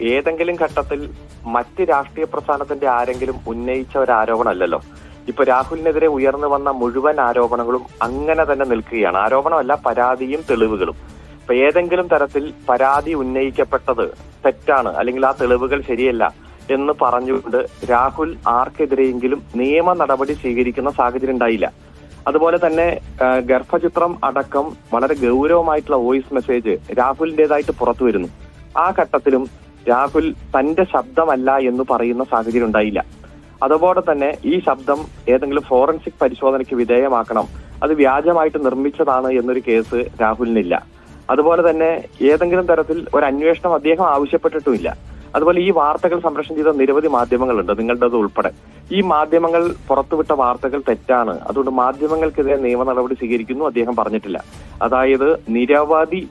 ഏതെങ്കിലും ഘട്ടത്തിൽ മറ്റ് രാഷ്ട്രീയ പ്രസ്ഥാനത്തിന്റെ ആരെങ്കിലും ഉന്നയിച്ച ഒരു ആരോപണമല്ലല്ലോ. ഇപ്പൊ രാഹുലിനെതിരെ ഉയർന്നു വന്ന മുഴുവൻ ആരോപണങ്ങളും അങ്ങനെ തന്നെ നിൽക്കുകയാണ്. ആരോപണമല്ല പരാതിയും തെളിവുകളും. ഇപ്പൊ ഏതെങ്കിലും തരത്തിൽ പരാതി ഉന്നയിക്കപ്പെട്ടത് തെറ്റാണ് അല്ലെങ്കിൽ ആ തെളിവുകൾ ശരിയല്ല എന്ന് പറഞ്ഞുകൊണ്ട് രാഹുൽ ആർക്കെതിരെയെങ്കിലും നിയമ നടപടി സ്വീകരിക്കുന്ന സാഹചര്യം ഉണ്ടായില്ല. അതുപോലെ തന്നെ ഗർഭചിത്രം അടക്കം വളരെ ഗൗരവമായിട്ടുള്ള വോയിസ് മെസ്സേജ് രാഹുലിന്റേതായിട്ട് പുറത്തു വരുന്നു. ആ ഘട്ടത്തിലും രാഹുൽ തന്റെ ശബ്ദമല്ല എന്ന് പറയുന്ന സാഹചര്യം ഉണ്ടായില്ല. അതുപോലെ തന്നെ ഈ ശബ്ദം ഏതെങ്കിലും ഫോറൻസിക് പരിശോധനയ്ക്ക് വിധേയമാക്കണം. അത് വ്യാജമായിട്ട് നിർമ്മിച്ചതാണ് എന്നൊരു കേസ് രാഹുലിനില്ല. അതുപോലെ തന്നെ ഏതെങ്കിലും തരത്തിൽ ഒരു അന്വേഷണം അദ്ദേഹം ആവശ്യപ്പെട്ടിട്ടുമില്ല. അതുപോലെ ഈ വാർത്തകൾ സംപ്രേഷണം ചെയ്ത നിരവധി മാധ്യമങ്ങളുണ്ട് നിങ്ങളുടേത് ഉൾപ്പെടെ. ഈ മാധ്യമങ്ങൾ പുറത്തുവിട്ട വാർത്തകൾ തെറ്റാണ്. അതുകൊണ്ട് മാധ്യമങ്ങൾക്കെതിരെ നിയമ നടപടി സ്വീകരിക്കുന്നു അദ്ദേഹം പറഞ്ഞിട്ടില്ല. അതായത് നിരവധി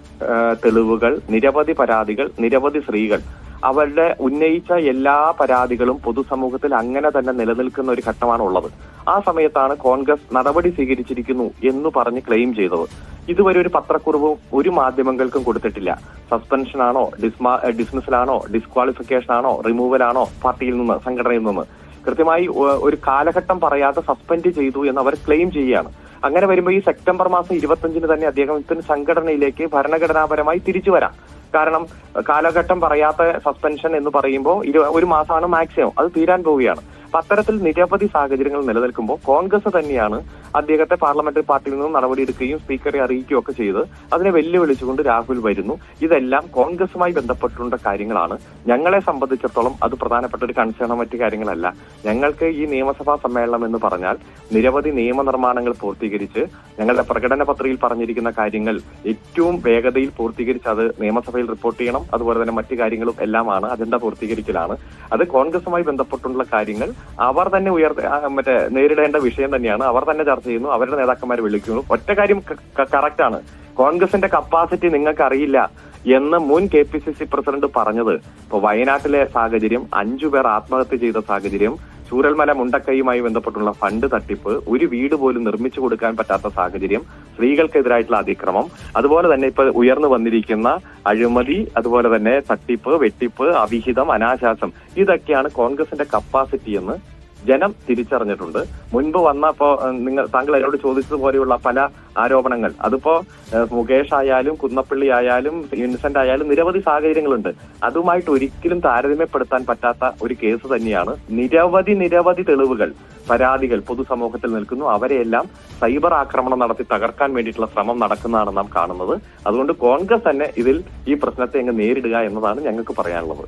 തെളിവുകൾ നിരവധി പരാതികൾ നിരവധി സ്ത്രീകൾ അവരുടെ ഉന്നയിച്ച എല്ലാ പരാതികളും പൊതുസമൂഹത്തിൽ അങ്ങനെ തന്നെ നിലനിൽക്കുന്ന ഒരു ഘട്ടമാണ് ഉള്ളത് ആ സമയത്താണ് കോൺഗ്രസ് നടപടി സ്വീകരിച്ചിരിക്കുന്നു എന്ന് പറഞ്ഞ് ക്ലെയിം ചെയ്തത്. ഇതുവരെ ഒരു പത്രക്കുറിവും ഒരു മാധ്യമങ്ങൾക്കും കൊടുത്തിട്ടില്ല. സസ്പെൻഷനാണോ ഡിസ്മാ ഡിസ്മിസലാണോ ഡിസ്ക്വാളിഫിക്കേഷനാണോ റിമൂവലാണോ പാർട്ടിയിൽ നിന്ന് സംഘടനയിൽ നിന്ന്? കൃത്യമായി ഒരു കാലഘട്ടം പറയാതെ സസ്പെൻഡ് ചെയ്തു എന്ന് അവർ ക്ലെയിം ചെയ്യുകയാണ്. അങ്ങനെ വരുമ്പോൾ ഈ സെപ്റ്റംബർ മാസം ഇരുപത്തഞ്ചിന് തന്നെ അദ്ദേഹത്തിന് സംഘടനയിലേക്ക് ഭരണഘടനാപരമായി തിരിച്ചു വരാം. കാരണം കാലഘട്ടം പറയാത്ത സസ്പെൻഷൻ എന്ന് പറയുമ്പോൾ ഇരു- ഒരു മാസമാണ് മാക്സിമം അത് തീരാൻ പോവുകയാണ്. അപ്പൊ അത്തരത്തിൽ നിരവധി സാഹചര്യങ്ങൾ നിലനിൽക്കുമ്പോൾ കോൺഗ്രസ് തന്നെയാണ് അദ്ദേഹത്തെ പാർലമെന്ററി പാർട്ടിയിൽ നിന്നും നടപടി എടുക്കുകയും സ്പീക്കറെ അറിയിക്കുകയും ഒക്കെ ചെയ്ത് അതിനെ വെല്ലുവിളിച്ചുകൊണ്ട് രാഹുൽ വരുന്നു. ഇതെല്ലാം കോൺഗ്രസുമായി ബന്ധപ്പെട്ടുള്ള കാര്യങ്ങളാണ്. ഞങ്ങളെ സംബന്ധിച്ചിടത്തോളം അത് പ്രധാനപ്പെട്ട ഒരു കൺസേണോ മറ്റു കാര്യങ്ങളല്ല. ഞങ്ങൾക്ക് ഈ നിയമസഭാ സമ്മേളനം എന്ന് പറഞ്ഞാൽ നിരവധി നിയമനിർമ്മാണങ്ങൾ പൂർത്തീകരിച്ച് ഞങ്ങളുടെ പ്രകടന പത്രികയിൽ പറഞ്ഞിരിക്കുന്ന കാര്യങ്ങൾ ഏറ്റവും വേഗതയിൽ പൂർത്തീകരിച്ച് അത് നിയമസഭയിൽ റിപ്പോർട്ട് ചെയ്യണം. അതുപോലെ തന്നെ മറ്റു കാര്യങ്ങളും എല്ലാമാണ് അജണ്ട പൂർത്തീകരിക്കലാണ്. അത് കോൺഗ്രസുമായി ബന്ധപ്പെട്ടുള്ള കാര്യങ്ങൾ അവർ തന്നെ ഉയർ മറ്റേ നേരിടേണ്ട വിഷയം തന്നെയാണ്. അവർ തന്നെ ചർച്ച ചെയ്യുന്നു അവരുടെ നേതാക്കന്മാർ വിളിക്കുന്നു. ഒറ്റ കാര്യം കറക്റ്റ് ആണ്. കോൺഗ്രസിന്റെ കപ്പാസിറ്റി നിങ്ങൾക്ക് അറിയില്ല എന്ന് മുൻ K P C C president പറഞ്ഞത്. ഇപ്പൊ വയനാട്ടിലെ സാഹചര്യം അഞ്ചു പേർ ആത്മഹത്യ ചെയ്ത സാഹചര്യം ചൂരൽമല മുണ്ടക്കൈയുമായി ബന്ധപ്പെട്ടുള്ള ഫണ്ട് തട്ടിപ്പ് ഒരു വീട് പോലും നിർമ്മിച്ചു കൊടുക്കാൻ പറ്റാത്ത സാഹചര്യം സ്ത്രീകൾക്കെതിരായിട്ടുള്ള അതിക്രമം. അതുപോലെ തന്നെ ഇപ്പൊ ഉയർന്നു വന്നിരിക്കുന്ന അഴിമതി അതുപോലെ തന്നെ തട്ടിപ്പ് വെട്ടിപ്പ് അവിഹിതം അനാശാസം ഇതൊക്കെയാണ് കോൺഗ്രസിന്റെ കപ്പാസിറ്റി എന്ന് ജനം തിരിച്ചറിഞ്ഞിട്ടുണ്ട്. മുൻപ് വന്നപ്പോ നിങ്ങൾ താങ്കൾ എന്നോട് ചോദിച്ചതുപോലെയുള്ള പല ആരോപണങ്ങൾ. അതിപ്പോ മുകേഷ് ആയാലും കുന്നപ്പള്ളി ആയാലും ഇൻസെന്റ് ആയാലും നിരവധി സാഹചര്യങ്ങളുണ്ട്. അതുമായിട്ട് ഒരിക്കലും താരതമ്യപ്പെടുത്താൻ പറ്റാത്ത ഒരു കേസ് തന്നെയാണ്. നിരവധി നിരവധി തെളിവുകൾ പരാതികൾ പൊതുസമൂഹത്തിൽ നിൽക്കുന്നു. അവരെയെല്ലാം സൈബർ ആക്രമണം നടത്തി തകർക്കാൻ വേണ്ടിയിട്ടുള്ള ശ്രമം നടക്കുന്നതാണ് നാം കാണുന്നത്. അതുകൊണ്ട് കോൺഗ്രസ് തന്നെ ഇതിൽ ഈ പ്രശ്നത്തെ അങ്ങ് നേരിടുക എന്നതാണ് ഞങ്ങൾക്ക് പറയാനുള്ളത്.